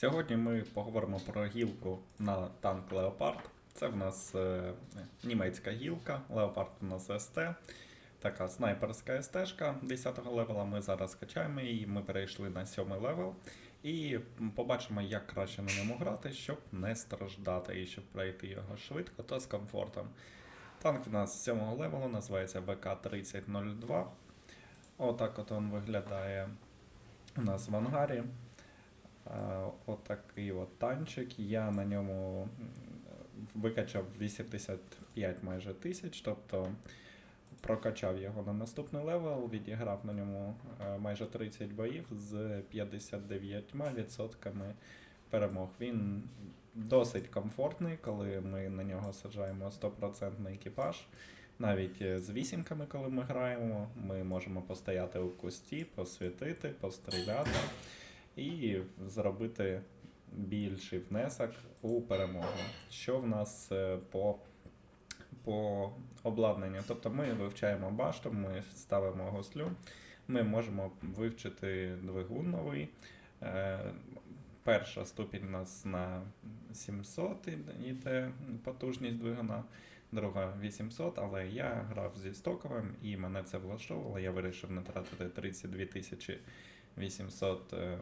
Сьогодні ми поговоримо про гілку на танк Леопард. Це в нас е, німецька гілка, Леопард у нас СТ. Така снайперська СТ-шка 10 левела. Ми зараз качаємо її, ми перейшли на 7 левел. І побачимо, як краще на ньому грати, щоб не страждати і щоб пройти його швидко та з комфортом. Танк у нас 7-го левелу, називається ВК-3002. Отак от він виглядає у нас в ангарі. Е, Отакий от танчик. Я на ньому викачав 85 майже тисяч, тобто прокачав його на наступний левел, відіграв на ньому е, майже 30 боїв з 59% перемог. Він досить комфортний, коли ми на нього саджаємо 100% екіпаж. Навіть е, з вісімками, коли ми граємо, ми можемо постояти у кусті, посвітити, постріляти і зробити більший внесок у перемогу. Що в нас е, по, по обладнанню? Тобто ми вивчаємо башту, ми ставимо гуслю, ми можемо вивчити двигун новий. Е, Перша ступінь у нас на 700 іде- потужність двигуна, друга 800, але я грав зі стоковим і мене це влаштовувало. Я вирішив не тратити 32 800 е,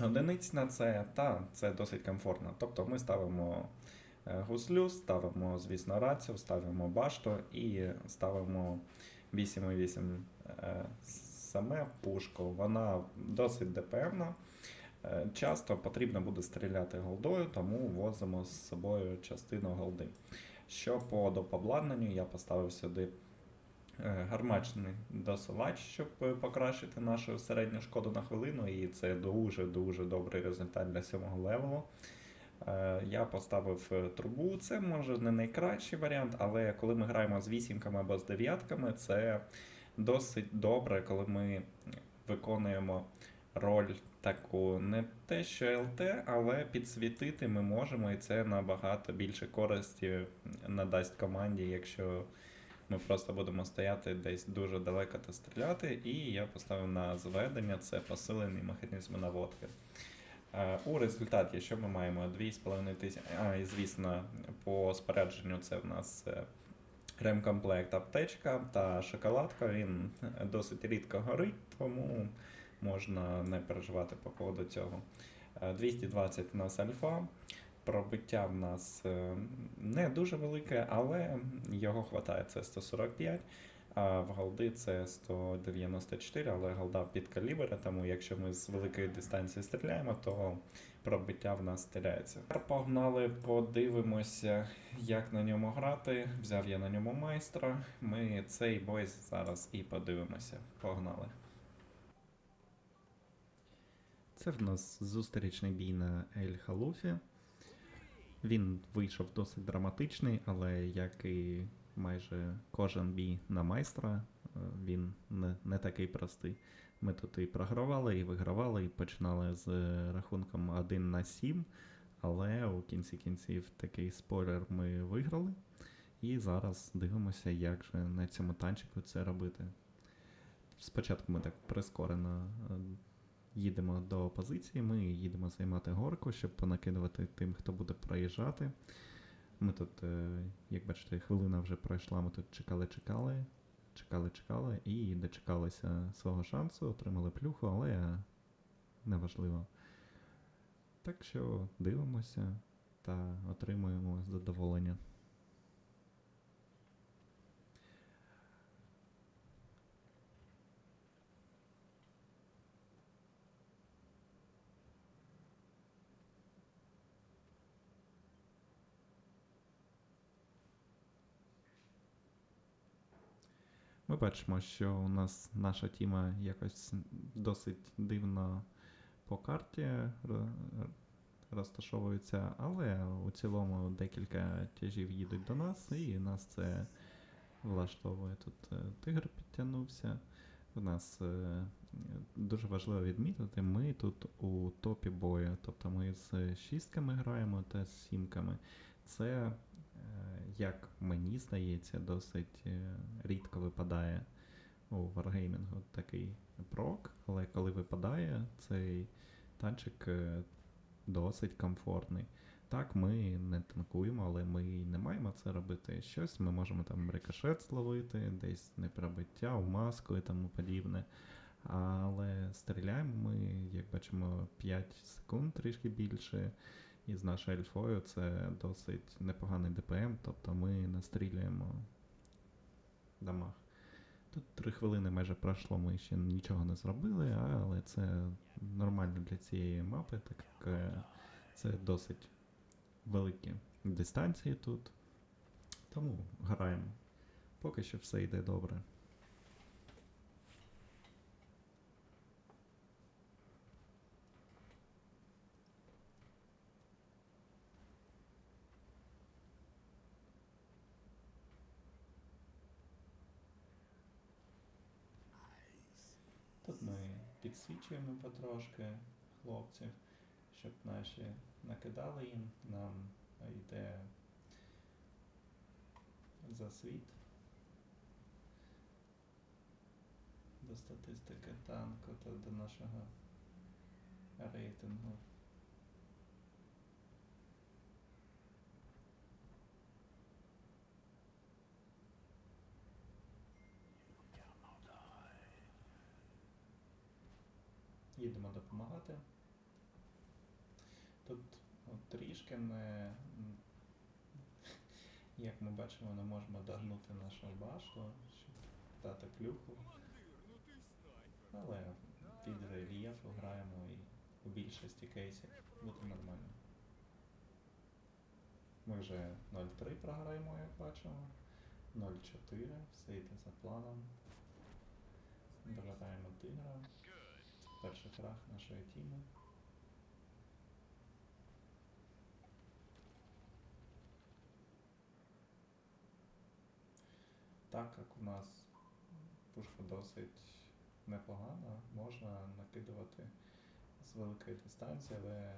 одиниць на це, та це досить комфортно. Тобто ми ставимо е, гуслю, ставимо, звісно, рацію, ставимо башту і ставимо 8,8 е, саме пушку. Вона досить ДПМна. Е, Часто потрібно буде стріляти голдою, тому возимо з собою частину голди. Що по допобладнанню, я поставив сюди гармачний досилач, щоб е, покращити нашу середню шкоду на хвилину, і це дуже-дуже добрий результат для сьомого левелу. Е, Я поставив е, трубу, це може не найкращий варіант, але коли ми граємо з вісімками або з дев'ятками, це досить добре, коли ми виконуємо роль таку не те, що ЛТ, але підсвітити ми можемо, і це набагато більше користі надасть команді, якщо ми просто будемо стояти десь дуже далеко та стріляти. І я поставив на зведення це посилений механізм наводки. Е, У результаті, що ми маємо? 2,5 тисячі. І звісно, по спорядженню це в нас е, ремкомплект аптечка та шоколадка. Він досить рідко горить, тому можна не переживати по поводу цього. Е, 220 у нас альфа. Пробиття в нас е, не дуже велике, але його хватає. Це 145. А в голди це 194, але голда під калібр, тому якщо ми з великої дистанції стріляємо, то пробиття в нас стріляється. Тепер Погнали, подивимося, як на ньому грати. Взяв я на ньому майстра. Ми цей бой зараз і подивимося. Погнали. Це в нас зустрічний бій на Ель Халуфі. Він вийшов досить драматичний, але як і майже кожен бій на майстра, е, він не, не такий простий. Ми тут і програвали, і вигравали, і починали з рахунком 1 на 7, але у кінці кінців такий спойлер ми виграли. І зараз дивимося, як же на цьому танчику це робити. Спочатку ми так прискорено е, їдемо до позиції, ми їдемо займати горку, щоб понакидувати тим, хто буде проїжджати. Ми тут, е, як бачите, хвилина вже пройшла, ми тут чекали-чекали, чекали-чекали і дочекалися свого шансу, отримали плюху, але неважливо. Так що дивимося та отримуємо задоволення. Ми бачимо, що у нас наша тіма якось досить дивно по карті розташовується, але у цілому декілька тяжів їдуть до нас, і нас це влаштовує. Тут е, тигр підтягнувся. У нас е, дуже важливо відмітити, ми тут у топі бою, тобто ми з шістками граємо та з сімками. Це, як мені здається, досить е, рідко випадає у Wargaming такий прок, але коли випадає цей танчик е, досить комфортний. Так, ми не танкуємо, але ми не маємо це робити. Щось ми можемо там рикошет зловити, десь непробиття, в маску і тому подібне. Але стріляємо ми, як бачимо, 5 секунд трішки більше. І з нашою ельфою це досить непоганий ДПМ, тобто ми настрілюємо дамаг. Тут 3 хвилини майже пройшло, ми ще нічого не зробили, але це нормально для цієї мапи, так як е, це досить великі дистанції тут. Тому граємо. Поки що все йде добре. Тут ми підсвічуємо потрошки хлопців, щоб наші накидали їм. Нам йде засвіт до статистики танку та до нашого рейтингу. Їдемо допомагати. Тут от, трішки не. м, Як ми бачимо, не можемо догнути нашу башту, щоб дати плюху. Але під рельєфу граємо і у більшості кейсів буде нормально. Ми вже 0-3 програємо, як бачимо. 0-4, все йде за планом. Добираємо тигра. Перший крах нашої тіми. Так як у нас пушка досить непогана, можна накидувати з великої дистанції, але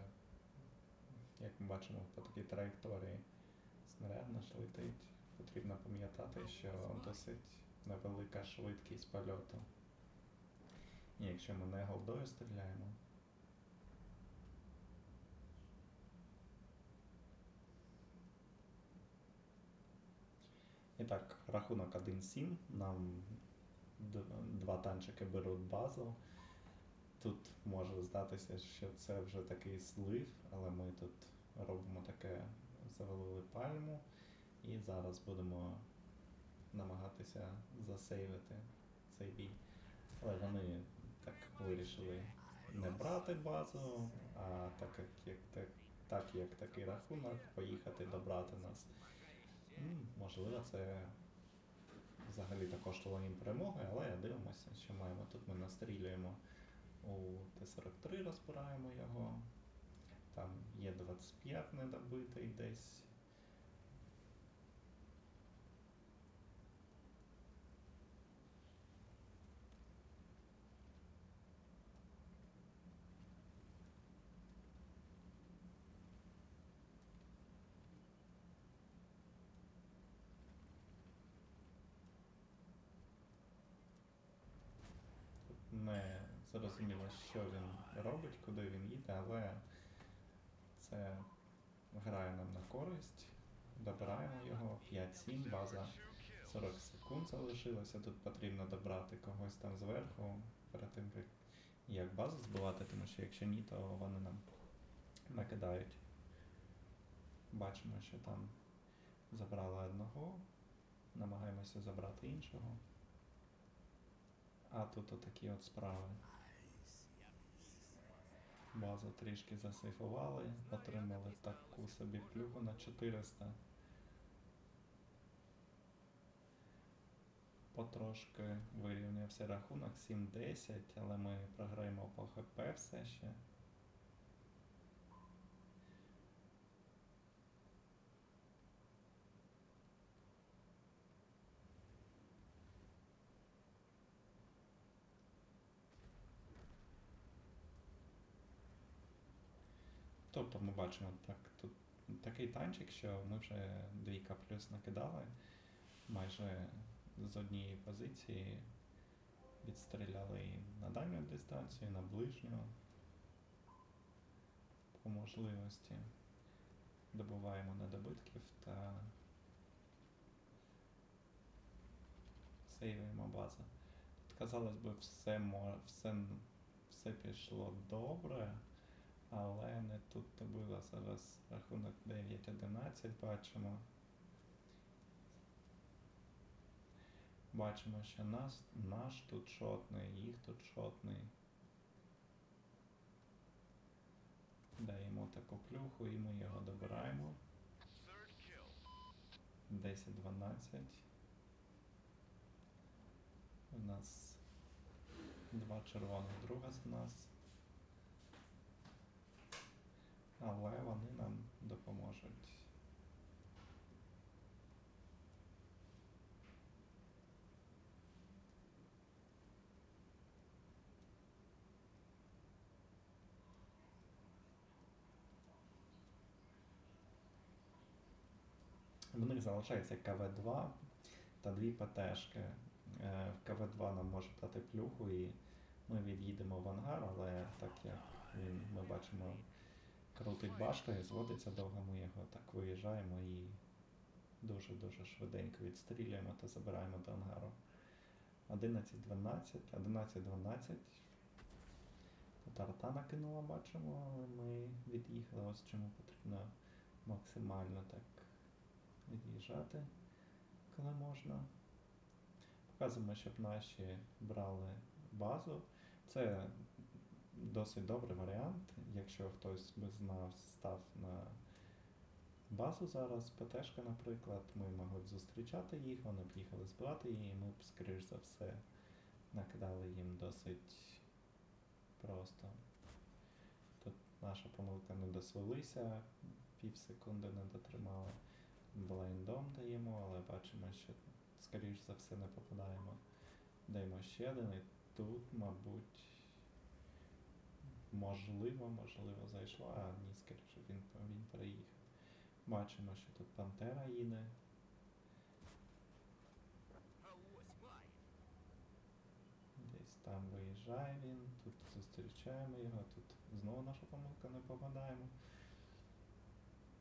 як ми бачимо по такій траєкторії снаряд наш летить, потрібно пам'ятати, що досить невелика швидкість польоту. І якщо ми не голдою стріляємо, І так, рахунок 1-7. Нам два танчики беруть базу. Тут може здатися, що це вже такий слив, але ми тут робимо таке, завалили пальму і зараз будемо намагатися засейвити цей бій. Але вони так вирішили не брати базу, а так як, як, так, так як такий рахунок, поїхати добрати нас. М, Можливо, це взагалі також коштувало їм перемоги, але дивимося, що маємо. Тут ми настрілюємо у Т-43, розбираємо його. Там є 25 недобитий десь. Не зрозуміло, що він робить, куди він їде, але це грає нам на користь. Добираємо його 5-7, база 40 секунд залишилося. Тут потрібно добрати когось там зверху перед тим, як- базу збивати, тому що якщо ні, то вони нам накидають. Бачимо, що там забрали одного, намагаємося забрати іншого. А тут отакі от справи. Базу трішки засейфували, отримали таку собі плюху на 400. Потрошки вирівнявся рахунок 7-10, але ми програємо по ХП все ще. Тобто ми бачимо так, тут такий танчик, що ми вже двійка плюс накидали майже з однієї позиції. Відстріляли і на дальню дистанцію, і на ближню. по можливості добуваємо недобитків та сейвуємо базу. Тут, казалось би, все, все, все пішло добре, але не тут то було зараз рахунок 9-11 бачимо. Бачимо, що нас, наш тут шотний, їх тут шотний. Даємо таку плюху і ми його добираємо. 10-12. У нас два червоних друга з нас. Але вони нам допоможуть. В них залишається КВ-2 та дві ПТшки. Е, В КВ-2 нам може дати плюху і ми від'їдемо в ангар, але так як він, ми бачимо, крутить башкою, зводиться довго, ми його так виїжджаємо і дуже-дуже швиденько відстрілюємо та забираємо до ангару. 11-12, 11-12. Тут накинула, бачимо, але ми від'їхали. Ось чому потрібно максимально так від'їжджати, коли можна. Показуємо, щоб наші брали базу. Це досить добрий варіант. Якщо хтось би знав, став на базу зараз, ПТшка, наприклад, ми могли б зустрічати їх, вони б їхали збирати її, і ми б, скоріш за все, накидали їм досить просто. Тут наша помилка не дозвелися, пів секунди не дотримали. Блайндом даємо, але бачимо, що скоріш за все не попадаємо. Даємо ще один, і тут, мабуть, можливо, можливо, зайшло, а ні, скоріше він, він переїхав. Бачимо, що тут Пантера їде. Десь там виїжджає він, тут зустрічаємо його, тут знову наша помилка не попадаємо.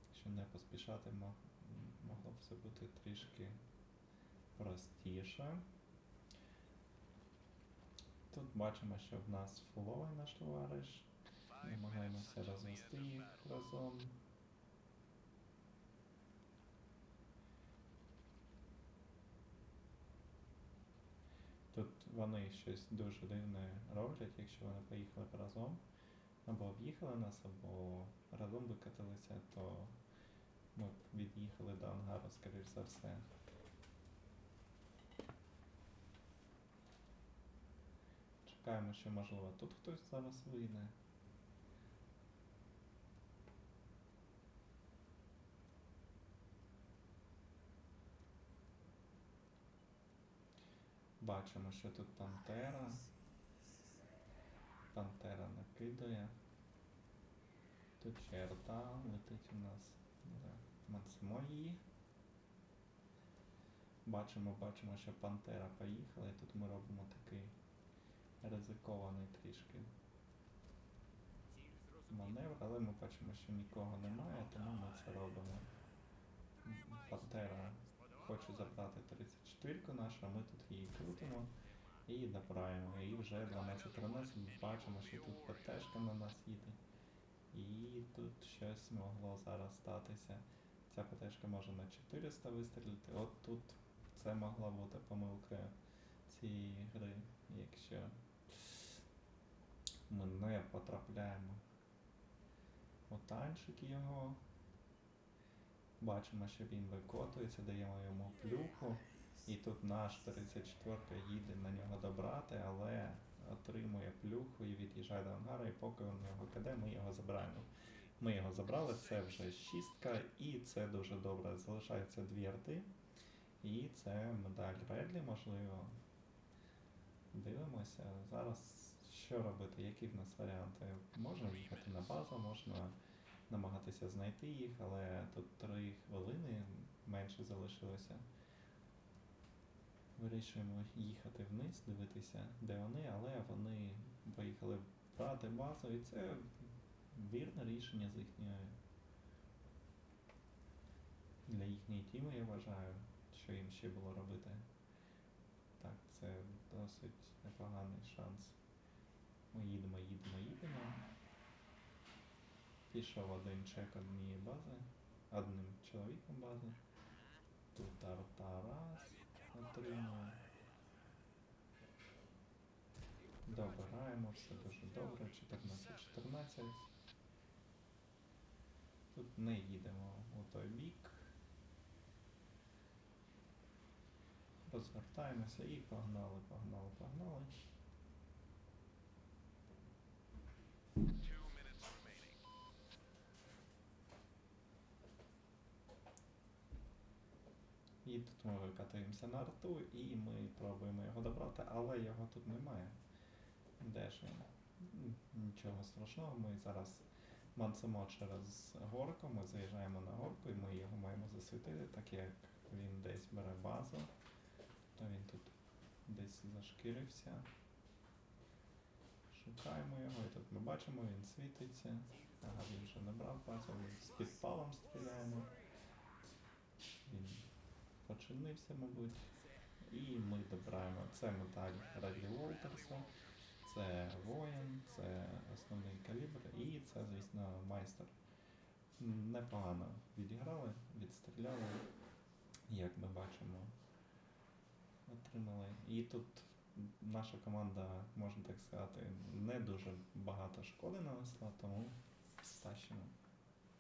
Якщо не поспішати, могло б все бути трішки простіше. Тут бачимо, що в нас фуловий наш товариш. Намагаємося розвести їх разом. Тут вони щось дуже дивне роблять, якщо вони поїхали разом. Або об'їхали нас, або разом викатилися, то ми б від'їхали до ангару, скоріш за все. Чекаємо, що можливо тут хтось зараз вийде. Бачимо, що тут Пантера. Пантера накидує. Тут черта летить у нас. Її. Бачимо, бачимо, що Пантера поїхала, і тут ми робимо такий ризикований трішки маневр, але ми бачимо, що нікого немає, тому ми це робимо. Пантера хоче забрати 34-ку нашу, а ми тут її крутимо і добираємо. І вже 12-13 бачимо, що тут ПТшка на нас їде. І тут щось могло зараз статися. Ця ПТшка може на 400 вистрілити. От тут це могла бути помилка цієї гри, ми не потрапляємо у танчик його. Бачимо, що він викотується, даємо йому плюху. І тут наш 34 їде на нього добрати, але отримує плюху і від'їжджає до ангара, і поки він його киде, ми його забираємо. Ми його забрали, це вже шістка, і це дуже добре. Залишаються дві арти. І це медаль Редлі, можливо. Дивимося. Зараз що робити, які в нас варіанти? Можна їхати на базу, можна намагатися знайти їх, але тут три хвилини менше залишилося. Вирішуємо їхати вниз, дивитися, де вони, але вони поїхали брати базу, і це Вірне рішення з їхньої. Для їхньої тіми я вважаю, що їм ще було робити. Так, це досить непоганий шанс. Ми їдемо, їдемо, їдемо. Пішов один чек однієї бази, одним чоловіком бази. Тут Артарас отримує. Добираємо, все дуже добре. 14-14. Тут не їдемо у той бік. Розвертаємося і погнали, погнали, погнали. Тут ми викатуємося на арту і ми пробуємо його добрати, але його тут немає. Де ж він? Нічого страшного, ми зараз мансимо через горку, ми заїжджаємо на горку і ми його маємо засвітити, так як він десь бере базу, то він тут десь зашкірився. Шукаємо його, і тут ми бачимо, він світиться. Ага, він вже набрав базу, ми з підпалом стріляємо. Він мабуть. І ми добираємо. Це металь Раді Волтерса, це воїн, це основний калібр і це, звісно, майстер. Непогано відіграли, відстріляли, як ми бачимо, отримали. І тут наша команда, можна так сказати, не дуже багато шкоди нанесла, тому стащено.